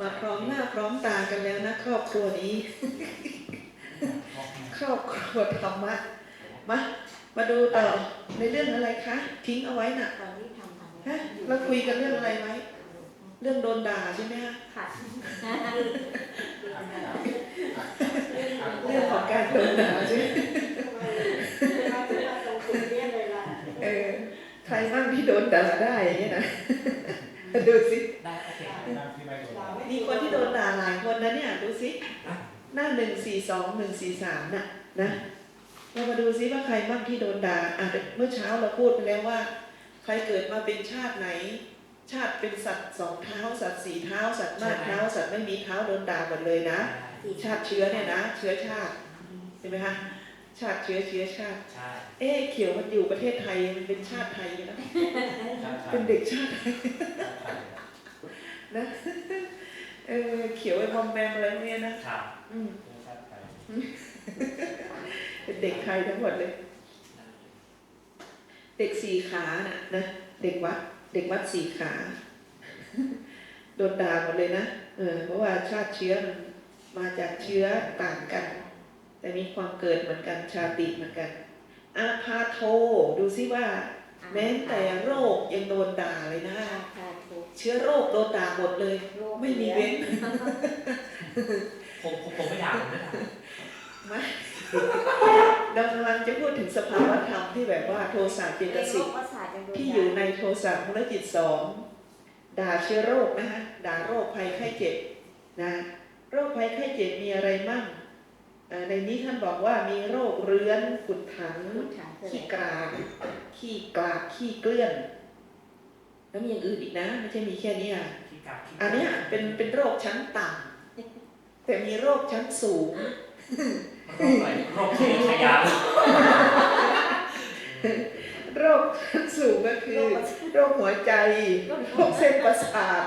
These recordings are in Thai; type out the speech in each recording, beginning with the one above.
มาพร้อมหน้าพร้อมตากันแล้วนะครอบครัวนี้ ครอบครัวธรรมะมามาดูต่อในเรื่องอะไรคะทิ้งเอาไว้น่ะตอนที่ทำทำฮะเราคุยกันเรื่องอะไรไว้เรื่องโดนด่าใช่ไหมฮะค่ะเรื่องของการโดนด่าใช่ไหมเออใครบ้างที่โดนด่าได้อย่างเงี้ยนะ ดูสิได้โอเคมีคนที่โดนด่าหลายคนนะเนี่ยดูสิหน้าหนึ่งสี่สองหนึ่งสี่สามน่ะนะเรามาดูซิว่าใครบ้างที่โดนด่าอะเมื่อเช้าเราพูดไปแล้วว่า ใครเกิดมาเป็นชาติไหน ชาติเป็นสัตว์สองเท้า สัตว์สี่เท้า สัตว์มากเท้า สัตว์ไม่มีเท้าโดนด่าหมดเลยนะ ชาติเชื้อเนี่ยนะ เชื้อชาติเห็นไหมคะ ชาติเชื้อเชื้อชาติ ใช่เอ๊ะเขียวมันอยู่ประเทศไทยมันเป็นชาติไทยนะใช่เป็นเด็กชาติไทยนะเออเขียวไอ้มอมแมมอะไรพวกเนี้ยนะครับอืมเป็นเด็กไทยทั้งหมดเลย เด็กสี่ขาน่ะนะเด็กวัดเด็กวัดสี่ขาโดนด่าหมดเลยนะเออเพราะว่าชาติเชื้อมันมาจากเชื้อต่างกัน แต่มีความเกิดเหมือนกันชาติเหมือนกัน อาพาโท ดูซิว่า แม้แต่โรคยังโดนด่าเลยนะเชื้อโรคโดนด่าหมดเลย ไม่มีเว้นผมผมผมไม่ด่าผมไม่ด่าไม่เรากำลังจะพูดถึงสภาวะธรรมที่แบบว่าโทสะเจตสิกที่อยู่ในโทสะมูลจิตสองด่าเชื้อโรคนะคะด่าโรคภัยไข้เจ็บนะ โรคภัยไข้เจ็บมีอะไรมั่งเอ่อ ในนี้ท่านบอกว่ามีโรคเรื้อนขุดถังขี้กลากขี้กลากขี้เกลื่อน แล้วมีอย่างอื่นอีกนะ ไม่ใช่มีแค่นี้อะที่กลับที่อันเนี้ยเป็นเป็นโรคชั้นต่ำแต่มีโรคชั้นสูงโรคอะไรโรคที่ขยะโรคชั้นสูงก็คือ โรคหัวใจโรคเส้นประสาท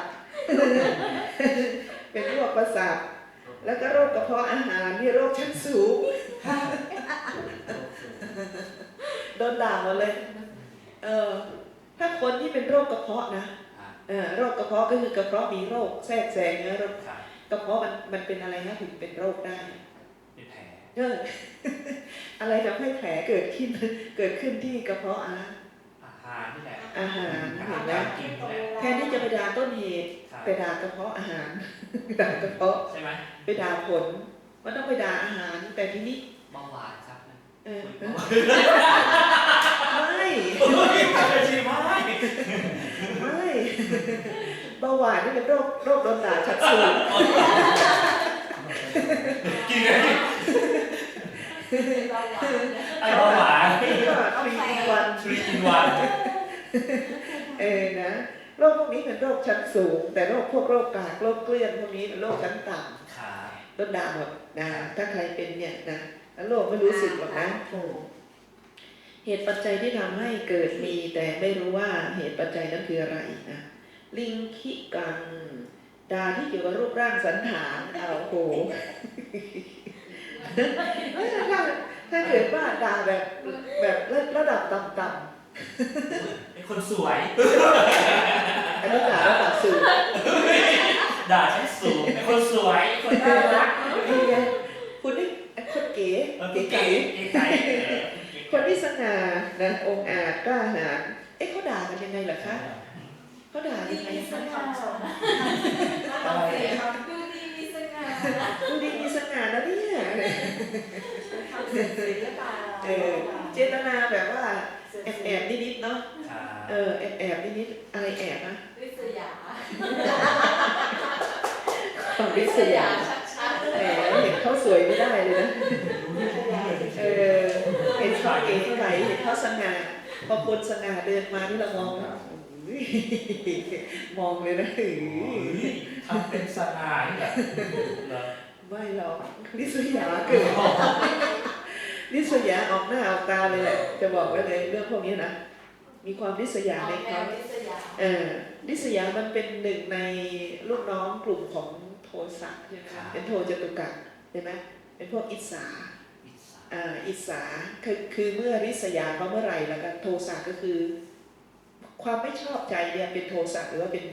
เป็นโรคประสาท แล้วก็โรคกระเพาะอาหารนี่โรคชั้นสูง โดนด่าหมดเลย เออ ถ้าคนที่เป็นโรคกระเพาะนะอะเออโรคกระเพาะก็คือกระเพาะมีโรคแทรกแซงนะโรคครับกระเพาะมันมันเป็นอะไรนะถึงเป็นโรคได้เป็นแผลเอออะไรทำให้แผลเกิดขึ้นเกิดขึ้นที่กระเพาะอาอาหารนี่แหละอาหารอาเห็หารนไหมการกินนี่แหละแทนที่จะไปด่าต้นเหตุครับไปด่ากระเพาะอาหารด่ากระเพาะใช่ไหมไปด่าผลมันต้องไปด่าอาหาร แต่ทีนี้เบาหวานครับนะเออเบาหวานไม่โอ้ยไม่ใช่ไหมไม่เบาหวานนี่เป็นโรคโรคโดนด่าชัดสูงกิน ไงไอ้เบาหวานก็ทรีวันทรีอินวันเออนะโรคพวกนี้เป็นโรคชั้นสูง แต่โรคพวกโรคกากโรคเกลื่อนพวกนี้เป็นโรคชั้นต่ำขาโดนด่าหมดนะถ้าใครเป็นเนี่ยนะแล้วโลกไม่รู้สึกหรอกนะเหตุปัจจัยที่ทำให้เกิดมี แต่ไม่รู้ว่าเหตุปัจจัยนั้นคืออะไรนะลิงคิกันดาที่เกี่ยวกับรูปร่างสันฐานเอาโอ้โห ถ้าถ้าเกิดว่าด่าแบบแบบระดับต่ำเป็นคนสวย ๆอันนี้ด่าระดับสูงด่าฉันสูงเป็นคนสวย คนน่ารักนี่ไงคุณนี่คนเก๋เออเก๋ เก๋ไก่เก๋ไก่เออคนที่สง่านะองค์อาจกล้าหาญเอ๊ะเขาด่ากันยังไงเหรอคะเขาด่ายังไงคะ ดูดีมีสง่านะเนี่ยเออเจตนาแบบว่าแอบแอบนิดๆเนาะครับเออแอบแอบนิดๆอะไรแอบนะความริษยาแหมเห็นเขาสวยไม่ได้เลยนะเออเห็นเขาเก๋เท่าไหร่เห็นเขาสง่าพอคนสง่าเดินมาที่เรามองแล้วอุ้ย มองเลยนะอื้โอ้อยทำเป็นสง่านี่แบบเหรอไม่หรอกริษยาเกิดริษยาออกหน้าออกตาเลยแหละจะบอกไว้เลยเรื่องพวกนี้นะมีความริษยาในเขาเออริษยามันเป็นหนึ่งในลูกน้องกลุ่มของโทสะใช่ไหมเป็นโทจตุกะใช่ไหมเป็นพวกอิสาอิสระอ่าอิสาคือคือเมื่อริษยาเขาเมื่อไหร่แล้วก็โทสะก็คือ ความไม่ชอบใจเนี่ยเป็นโทสะหรือว่าเป็น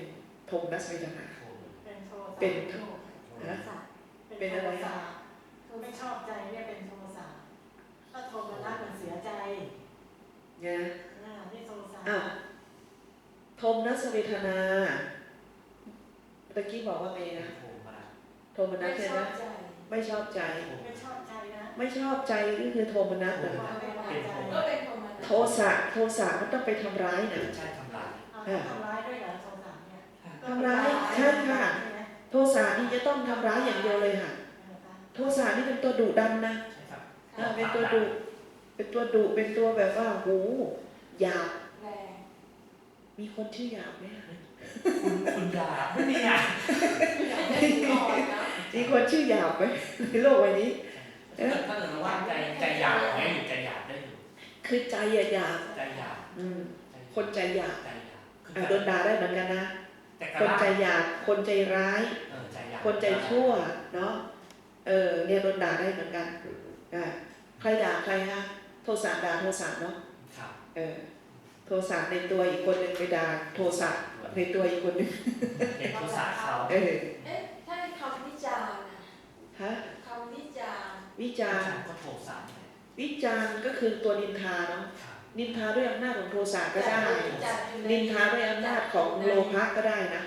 โทมนัสเวทนาโอ้โหเป็นโทนะสะเป็นอะไรโทคะสไม่ชอบใจเนี่ยเป็นโทสะถ้าโทมนัสมันเสียใจเนี่ยอ่านี่โทสะอ้าวโทมนัสเวทนาตะกี้บอกว่าไงนะโทรมาโทมนัไม่สใช่ชไหมอบใจไม่ชอบใจ ไม่ชอบใจนะไม่ชอบใจก็คือโทมนัสนะความไม่พอใจก็เป็นโทมัสโทสะโทสะมันต้องไปทำร้ายนะใช่ทำลายเอาทำร้ายด้วยเหรอโทสะเนี่ยทำร้ายใช่ค่ะใช่ไหมโทสะนี่จะต้องทำร้ายอย่างเดียวเลยค่ะ โทสะนี่เป็นตัวดุดันนะใช่ครับเออเป็นตัวดุเป็นตัวดุเป็นตัวแบบว่าหูหยาบแรงมีคนชื่อหยาบไหมคะคุณคุณยาไม่มีอะอ่อนนะมีคนชื่อหยาบไหมในโลกใบนี้ถ้าเกิดเราว่าใจใจหยาบไหมอยู่ใจหยาบได้อยู่ คือใจอะหยาบใจหยาบอืมใจคนใจหยาบใจหยาบคืออะโดนด่าได้เหมือนกันนะแต่กคนระใจหยาบคนใจร้ายเออใจหยาบคนใจชั่วเนาะเออเนี่ยโดนด่าได้เหมือนกันอ่าใครด่าใครฮะโทสะด่าโทสะเนาะครับเออโทสะในตัวอีกคนหนึ่งไปด่าโทสะในตัวอีกคนหนึ่งเป็นโทรศัพท์เขาเออเอ๊ะถ้าในคำวิจารณ์นะฮะคำวิจารณ์วิจารณ์ก็โทรศัพท์เนี่ย วิจารณ์ก็คือตัวนินทาเนาะครับนินทาด้วยอำนาจของโทสะก็ได้จัดอยู่ในินทาด้วยอำนาจของโลภะก็ได้นะ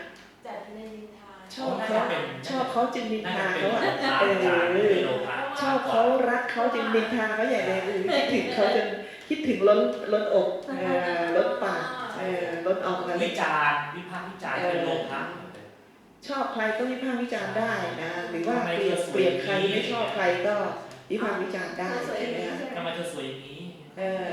จัดอยู่ในนินทาชอบเขาชอบเขาจึงนินน่าทาจะเป็นเขาโลอะภะเอเป็นอโลภะชอบเขารักเขาจึงนินทาเขาใหญ่เลยเออคิดถึงเขาจนคิดถึงล้นล้นอกเออล้นปากเออล้นออกมาเลวิยจารณ์วิพากษ์วิจารณ์เป็นโลภะชอบใครก็วิพากษ์วิจารณ์ได้นะ หรือว่าเกลียดเกลียดใครไม่ชอบใครก็ วิพากษ์วิจารณ์ได้สวยใช่ไหมดีคะใช่ไหมทำไมเธอสวยอย่างนี้ เออ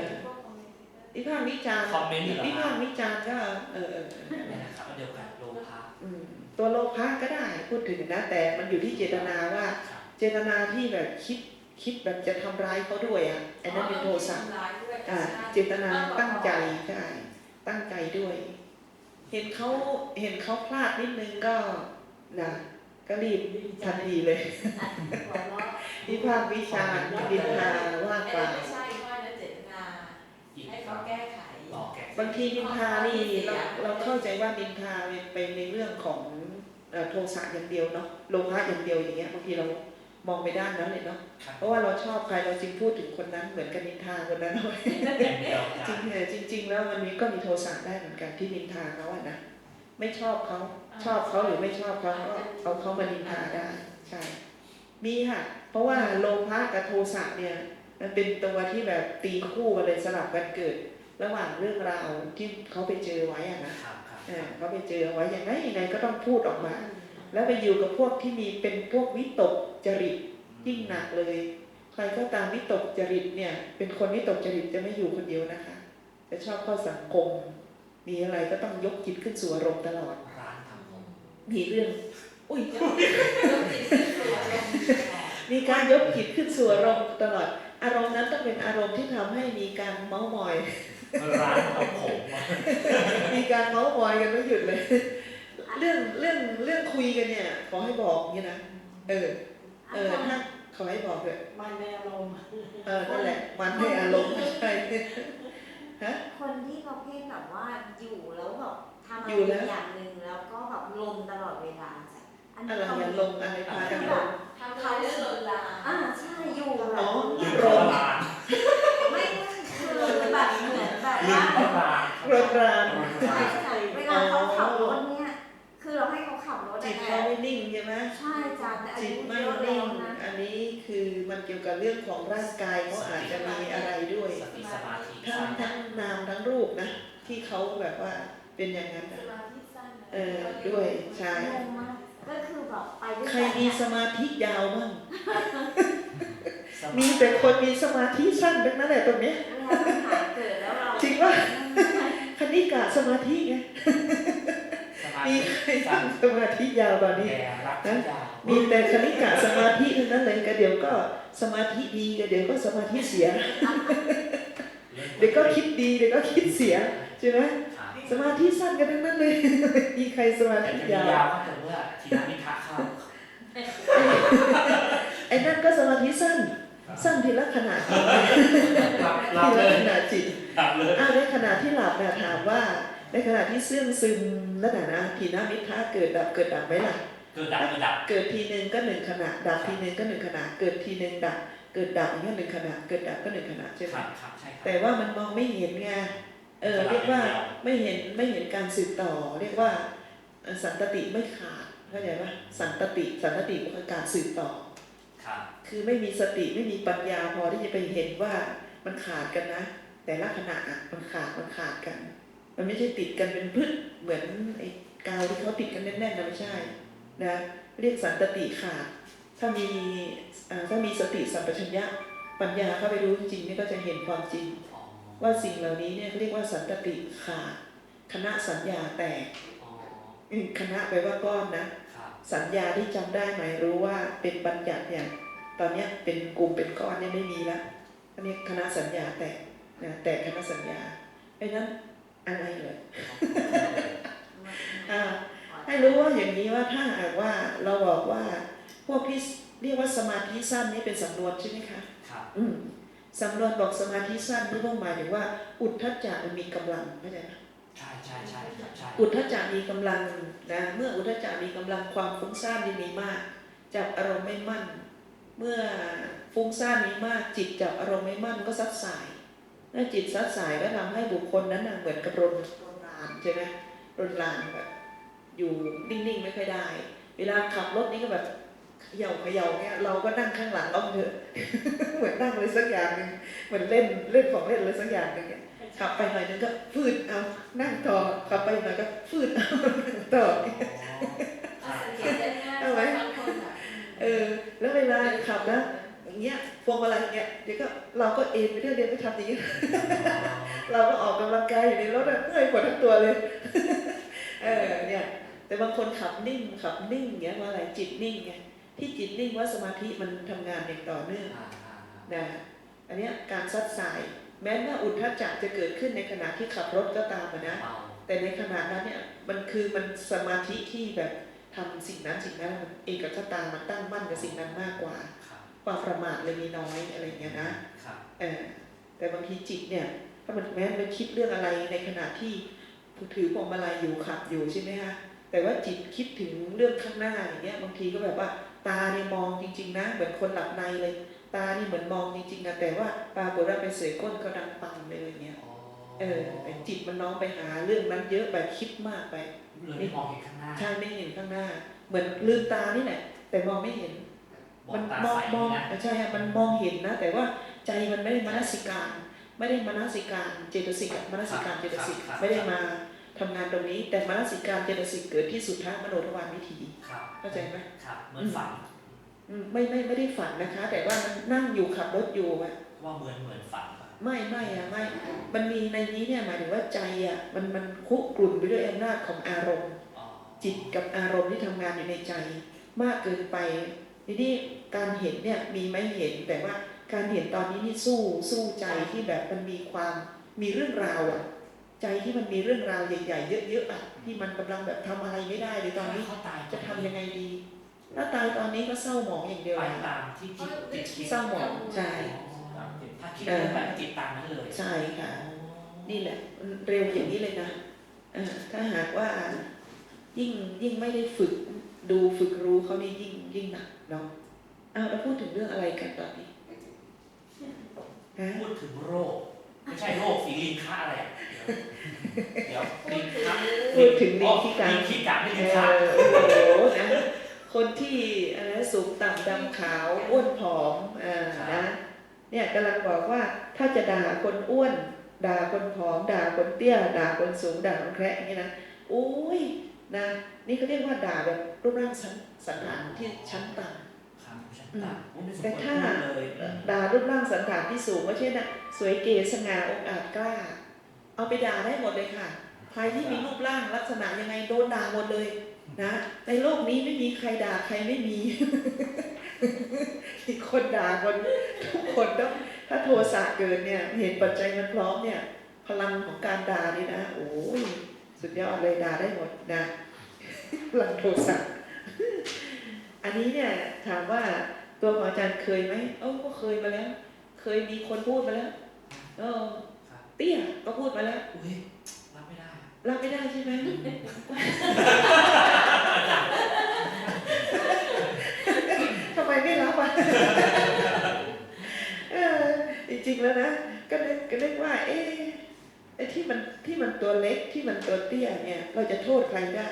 วิพากษ์วิจารณ์คอมเมนต์เหรอวิพากษ์วิจารณ์ก็เออเออเออนี่นะครับอันเดียวกันโลภะอืมตัวโลภะก็ได้พูดถึงนะแต่มันอยู่ที่เจตนาว่าครับเจตนาที่แบบคิดคิดแบบจะทำร้ายเขาด้วยอะอันนั้นเป็นโทสะทำร้ายด้วยอ่าใช่เจตนาตั้งใจใช่ตั้งใจด้วย เห็นเขาเห็นเขาพลาดนิดนึงก็นะก็รีบทันทีเลยหั วเราะวิพากษ์วิจารณ์ดินทาว่าไอ้กล่านั่นวไม่ใช่ว่านะเจตนาอีกให้เขาแก้ไขออกแกบางทีนินทานี่เราเราเข้าใจว่านินทาเป็นในเรื่องของเอ่อโทสะอย่างเดียวเนาะโลภะอย่างเดียวอย่างเงี้ยบางทีเรามองไปด้านนั้นเลยเนาะครับเพราะว่าเราชอบใครเราจึงพูดถึงคนนั้นเหมือนกับนินทาคนนั้นเอาไว้อย่างเดียวจริงๆเนี่ยจริง ๆ แล้วมันมีก็มีโทสะได้เหมือนกันที่นินทาเขาอะนะไม่ชอบเขาชอบเขาหรือไม่ชอบเขาก็เอาเขามานินทาได้ ใช่ มีค่ะเพราะว่าโลภะกับโทสะเนี่ยมันเป็นตัวที่แบบตีคู่กันเลยสลับกันเกิด ระหว่างเรื่องราวที่เขาไปเจอไว้อะนะครับครับเออเขาไปเจอไว้ยังไงยังไงก็ต้องพูดออกมา แล้วไปอยู่กับพวกที่มีเป็นพวกวิตกจริตยิ่งหนักเลย ใครก็ตามวิตกจริตเนี่ย เป็นคนวิตกจริตจะไม่อยู่คนเดียวนะคะจะชอบเข้าสังคม มีอะไรก็ต้องยกจิตขึ้นสู่อารมณ์ตลอดร้านทำผมมีเรื่อง อุ้ยยกจิตขึ้นสู่อารมณ์มีการยกจิตขึ้นสู่อารมณ์ตลอด อารมณ์นั้นต้องเป็นอารมณ์ที่ทำให้มีการเมาส์มอยร้านทำผมมีการเมาส์มอยกันไม่หยุดเลย เรื่องเรื่องเรื่องคุยกันเนี่ย ขอให้บอกอย่างนี้นะเออเออถ้าขอให้บอกเลยมันในอารมณ์เออนั่นแหละ มันให้อารมณ์ใช่ฮะคนที่ประเภทแบบว่าอยู่แล้วแบบทำอะอยู่ไรแล้วอย่างหนึ่งแล้วก็แบบลมตลอดเวลาจ้ะ อันอะนี้ไรเขาอย่าลงอะไรพากันลงทำเขาเรื่องลนลามอ่าใช่อยู่แบอ๋อบลืมรพระนรานไม่คือแบบเหมือนแบบลืว่ามพระรานรนรานใช่ใช่เวลาเขาขับรถเนี่ย คือเราให้เขาขับรถจิตอะเขาไม่นิ่งใช่ไหมใช่จ้ะแต่อาจิตยุไม่เยอะแล้นิ่วง นะ อันนี้คือมันเกี่ยวกับเรื่องของร่างกายเขาอาจจะมีอะไรด้วย สติสมาธิทั้งทั้งนามทั้งรูปนะ ที่เขาแบบว่าเป็นอย่างนั้นสนะมาธิสั้นนะเออด้วยใช่ งงมาก ก็คือแบบไปด้วยใครกันมีเนี่ยสมาธิยาวบ้างสมามีธิแต่คนมีสมาธิสั้นทั้งนั้นแหละตรงเนี้ยเวลาปัญหาเกิดแล้วเราจริงป่ะคณิกะสมาธิไงสมามีธิใครตั้งสมาธิยาวกว่านี้แก่รักทุกอย่างมีแต่คณิกะสมาธิทั้งนั้นเลยก็เดี๋ยวก็สมาธิดีก็เดี๋ยวก็สมาธิเสีย เดี๋ยวก็คิดดีเดี๋ยวก็คิดเสียใช่ไหมครับ สมาธิสั้นกันทั้งนั้นเลย มีใครสมาแต่ธิจะมียาวยาวก็แต่เมื่อทีนามิทะเข้า ไอ้นั่นก็สมาธิสั้นสั้นทีละขนาดหลับหลับทีเลละยขนาดจิตหลับเลยอ้าวในขณะที่หลับเนี่ยถามว่า ในขณะที่เสื่องซึมนั่นน่ะนะทีนามิทะเกิดดับเกิดดับไหมล่ะ เกิดดับเกิดดับเกิดทีหนึ่งก็หนึ่งขณะ ดับทีหนึ่งก็หนึ่งขณะ เกิดทีหนึ่งดับ เกิดดับอย่างเงี้ยหนึ่งขณะ เกิดดับก็หนึ่งขณะใช่ไหคมรับครับใช่ครับแต่ว่ามันมองไม่เห็นไง เออเรียกว่าไม่เห็นไม่เห็นการสืบต่อ เรียกว่าเอ่อสันตติไม่ขาดเข้าใจปะสันตติสันตติคือการสืบต่อครับคือไม่มีสติไม่มีปัญญาพอที่จะไปเห็นว่ามันขาดกันนะ แต่ละขณะอะมันขาดมันขาดกัน มันไม่ใช่ติดกันเป็นพืชเหมือนไอ้กาวที่เขาติดกันแน่นๆนะไม่ใช่นะเรียกสันตติขาดถ้ามีอ่าถ้ามีสติสัมปชัญญะปัญญาเข้าไปรู้จริงๆนี่ก็จะเห็นความจริงอ๋อ ว่าสิ่งเหล่านี้เนี่ยเขาเรียกว่าสันตติขาดคณะสัญญาแตกอ๋ออืมคณะแปลว่าก้อนนะครับสัญญาที่จำได้ไหมรู้ว่าเป็นบัญญัติเนี่ยตอนเนี้ยเป็นกลุ่มเป็นก้อนเนี่ยไม่มีละอันนี้คณะสัญญาแตกนะแตกคณะสัญญาเพราะฉะนั้นอะไรเลยอ่าให้รู้ว่าอย่างนี้ว่าถ้าหากว่าเราบอกว่าพวกที่เรียกว่าสมาธิสั้นนี่เป็นสำนวนใช่ไหมคะครับอืม สำนวนบอกสมาธิสั้นนี่ต้องหมายถึงว่า อุทธัจจะมันมีกำลังเข้าใจไหมใช่ใช่ใช่ครับใช่อุทธัจจะมีกำลังนะเมื่ออุทธัจจะมีกำลังความฟุ้งซ่านนี่มีมาก จับอารมณ์ไม่มั่น เมื่อฟุ้งซ่านมีมาก จิตจับอารมณ์ไม่มั่นก็ซัดสายเมื่อจิตซัดสายก็ทำให้บุคคลนั้นน่ะเหมือนกับรนรนลานใช่ไหมรนลานแบบอยู่นิ่งๆไม่ค่อยได้ เวลาขับรถนี่ก็แบบ เขย่าเขย่าเนี่ยเราก็นั่งข้างหลังเอาเถอะเหมือนนั่งอะไรสักอย่างหนึ่งเหมือนเล่นเล่นของเล่นอะไรสักอย่างหนึ่งเนี่ยขับไปหน่อยนึงก็ฟืดเอานั่งต่อขับไปหน่อยก็ฟืดเอานั่งต่อเอาสังเกตได้ง่ายบางคนอะเออ แล้วเวลาขับนะอย่างเงี้ยพวงมาลัยอย่างเงี้ยเดี๋ยวก็เราก็เอ็นไปเรื่อยเดียวไปทำอย่างเงี้ยเราก็ออกกำลังกายอยู่ในรถอะเมื่อยปวดทั้งตัวเลยเออเนี่ยแต่บางคนขับนิ่งขับนิ่งเงี้ยว่าอะไรจิตนิ่งไง ที่จิตนิ่งว่าสมาธิมันทำงานอย่างต่อเนื่องอ่าอ่าอ่านะอันเนี้ยการซัดสาย แม้ว่าอุทธัจจะจะเกิดขึ้นในขณะที่ขับรถก็ตามอะนะเมาแต่ในขณะนั้นเนี่ยมันคือมันสมาธิที่แบบทำสิ่งนั้นสิ่งนั้นมันเอกคตามันตั้งมั่นกับสิ่งนั้นมากกว่าครับความประมาทเลยมีน้อยอะไรอย่างเงี้ยนะครับเออแต่บางทีจิตเนี่ย ถ้ามันแม้มันคิดเรื่องอะไรในขณะที่ถือพวงมาลัยอยู่ขับอยู่ใช่ไหมคะแต่ว่าจิตคิดถึงเรื่องข้างหน้าอย่างเงี้ยบางทีก็แบบว่า ตาเนี่ยมองจริง ๆ นะ เหมือนคนหลับในเลย ตานี่เหมือนมองจริงๆนะแต่ว่าปรากฏว่าไปเสยก้นเขาดังปังเลยอะไรเงี้ยอ๋อเออแต่จิตมันน้องไปหาเรื่องนั้นเยอะแบบคิดมากไปเลยไม่มองเห็นข้างหน้าใช่ไม่เห็นข้างหน้า เหมือนลืมตานี่แหละแต่มองไม่เห็นมอมังตามองใสมองนะใช่ฮะมันมองเห็นนะ แต่ว่าใจมันไม่ได้มนสิการ ไม่ได้มนสิการเจตสิกอะมนสิการเจตสิกไม่ได้มา ทำงานตรงนี้ แต่มนสิการเจตสิกเกิดที่สุดท้ายมโนทวารวิถีครับเข้าใจไหมครับเหมือนฝันอืมไม่ไม่ไม่ได้ฝันนะคะ แต่ว่ามันนั่งอยู่ขับรถอยู่อะว่าเหมือนเหมือนฝันป่ะไม่ไม่อะไม่ มันมีในนี้เนี่ยหมายถึงว่าใจอะมันมันคุกรุ่นไปด้วยอำนาจของอารมณ์อ๋อจิตกับอารมณ์ที่ทำงานอยู่ในใจ มากเกินไปทีนี้การเห็นเนี่ยมีไหม่เห็นแต่ว่าการเห็นตอนนี้นี่สู้สู้ใจที่แบบมันมีความมีเรื่องราวอะ ใจที่มันมีเรื่องราวใหญ่ๆเยอะๆอะที่มันกำลังแบบทำอะไรไม่ได้เลยตอนนี้เขาตายจะทำยังไงดีถ้าตายตอนนี้ก็เศร้าหมองอย่างเดียวไปเลยตามที่จิตติดคิดเศร้าหมองใช่ถ้าคิดเรื่องแบบจิตตามนั้นเลยใช่ค่ะ นี่แหละมันเร็วอย่างนี้เลยนะเออถ้าหากว่ายิ่งยิ่งไม่ได้ฝึกดูฝึกรู้เขานี่ยิ่งยิ่งหนักเนาะเอาแล้วพูดถึงเรื่องอะไรกันตอนนี้ฮะพูดถึงโรค ไม่ใช่โรคสีลิงค่าอะไรอะเดี๋ยวลิงค่าพูดถึงลิงที่กลางลิงขี้กาไม่เอลิงค่าอโอ้โหนะคนที่อะไรนะสูงต่ำดำขาวอ้วนผอมอ่านะเนี่ยกำลังบอกว่าถ้าจะด่าคนอ้วน ด่าคนผอม ด่าคนเตี้ย ด่าคนสูงด่าคนแคระอย่างนี้นะโอ้ยนะนี่เขาเรียกว่าด่าแบบรูปร่างสันสันฐานที่ชั้นต่ำ แต่ควรถ้าพูดเลยด่ารูปร่างสันฐานที่สูงก็เช่นนะสวยเก๋สง่าองอาจกล้า เอาไปด่าได้หมดเลยค่ะ ใครที่มีรูปร่างลักษณะยังไงโดนด่าหมดเลยนะในโลกนี้ไม่มีใครด่าใครไม่มีมีคนด่าคนทุกคนต้องถ้าโทสะเกิดเนี่ยเห็นปัจจัยมันพร้อมเนี่ย พลังของการด่านี่นะโอ้ยสุดยอดเลยด่าได้หมดนะพลังโทสะอันนี้เนี่ยถามว่า ตัวของอาจารย์เคยไหมเออก็เคยมาแล้ว เคยมีคนพูดมาแล้ว เออครับเตี้ยก็พูดมาแล้วอุ้ยรับไม่ได้รับไม่ได้ใช่ไหมเออจริงๆแล้วนะก็นึกก็นึกว่า เอ๊ะไอ้ที่มันที่มันตัวเล็กที่มันตัวเตี้ยเนี่ย เราจะโทษใครได้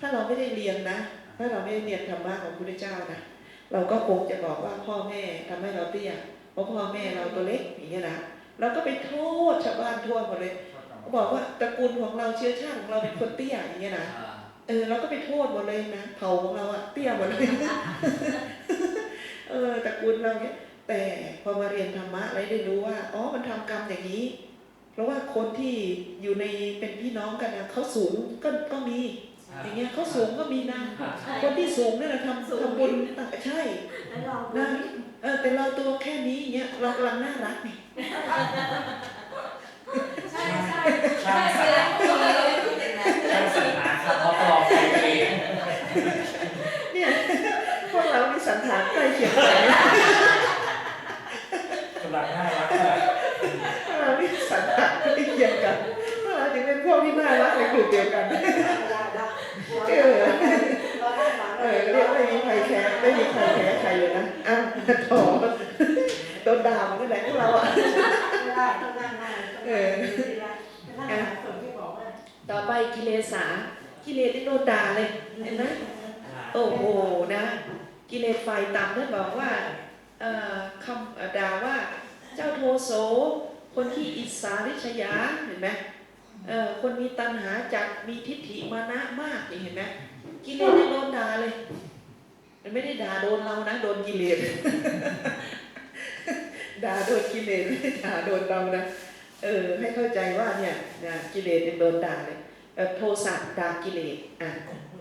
ถ้าเราไม่ได้เรียนนะ ถ้าเราไม่ได้เรียนธรรมะของพระพุทธเจ้านะ เราก็คงจะบอกว่าพ่อแม่ทำให้เราเตี้ยเพราะพ่อแม่เราตัวเล็กอย่างเงี้ยนะเราก็ไปโทษชาวบ้านทั่วหมดเลยบอกว่าตระกูลของเราเชื้อชาติของเราเป็นคนเตี้ยอย่างเงี้ยนะเออเราก็ไปโทษหมดเลยนะเผ่าของเราอะเตี้ยหมดเลยเออตระกูลเราเนี่ยแต่พอมาเรียนธรรมะแล้วได้รู้ว่าอ๋อมันทำกรรมอย่างนี้ เพราะว่าคนที่อยู่ในเป็นพี่น้องกันนะเขาสูงก็ก็มี อย่างเงี้ยเขาสูงก็มีนะคนที่สูงนี่แหละทำทำบุญอะใช่แล้วเรานะเออแต่เราตัวแค่นี้อย่างเงี้ยเรากำลังน่ารักนี่ใช่ใช่ช่างใช่สรรเวลาเราพูดอย่างนั้นช่างสรรหาคำว่าปลอมใจเองเนี่ยพวกเรามีสันฐานใกล้เคียงกันกำลังน่ารักมาก พวกเรามีสันฐานใกล้เคียงกันพวกเราจึงเป็นพวกที่น่ารักในกลุ่มเดียวกัน เออ เออเรียกไม่มีใครแคร์ไม่มีใครแคร์ใครเลยนะอ้าวโถโดนด่ามันก็แหละพวกเราอะ ต่อไป กิเลสากิเลสนี่โดนด่าเลยเห็นไหมโอ้โหนะ กิเลสไฟต่ำท่านบอกว่าเอ่อคำเอ่อด่าว่าเจ้าโทโสคนที่อิสาริษยาเห็นไหมเอ่อคนมีตัณหาจัดมีทิฏฐิมานะมากนี่เห็นไหมกิเลสนี่โดนด่าเลย มันไม่ได้ด่าโดนเรานะโดนกิเลสด่าโดนกิเลสไม่ได้ด่าโดนเรานะเออให้เข้าใจว่าเนี่ยนะกิเลสเป็นโดนด่าเลยเอ่อ โทสะด่ากิเลสอะ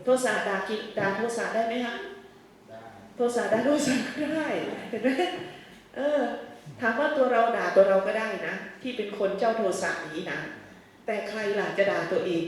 โทสะด่ากิด่าโทสะได้ไหมคะโทสะด่าโทสะก็ได้เห็นไหมเออถามว่าตัวเราด่าตัวเราก็ได้นะ ที่เป็นคนเจ้าโทสะนี้นะ แต่ใครล่ะจะด่าตัวเอง